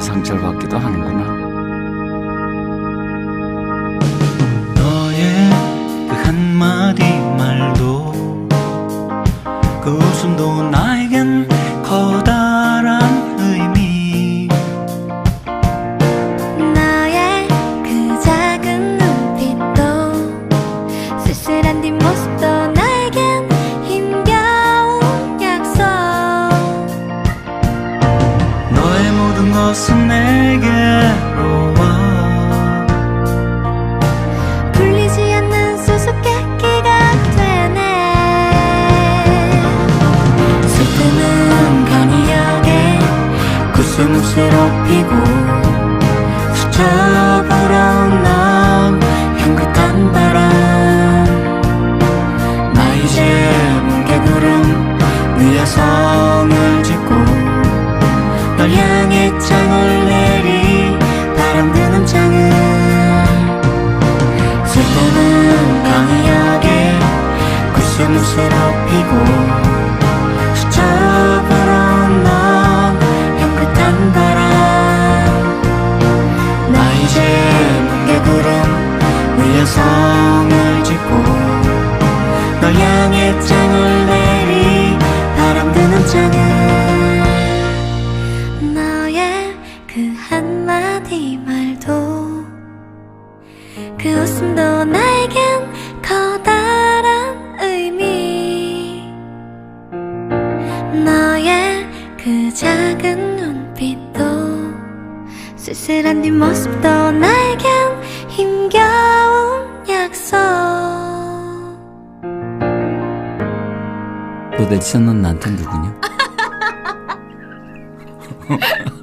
상처를 받기도 하는구나. 구슬무쇠로 피고 스쳐 불어온 넌 향긋한 바람. 나 이제 뭉게구름 위에 성을 짓고 널 향해 장을 내리 바람 드는 장을. 슬픔은 강하게 구슬무쇠로 피고 성을 짓고 널 향해 장을 내리 바람 드는 장을 너의 그 한마디 말도 그 웃음도 나에겐 커다란 의미 너의 그 작은 눈빛도 쓸쓸한 뒷모습도 나에겐 힘겨운 약속 도대체 넌 나한테 누구냐?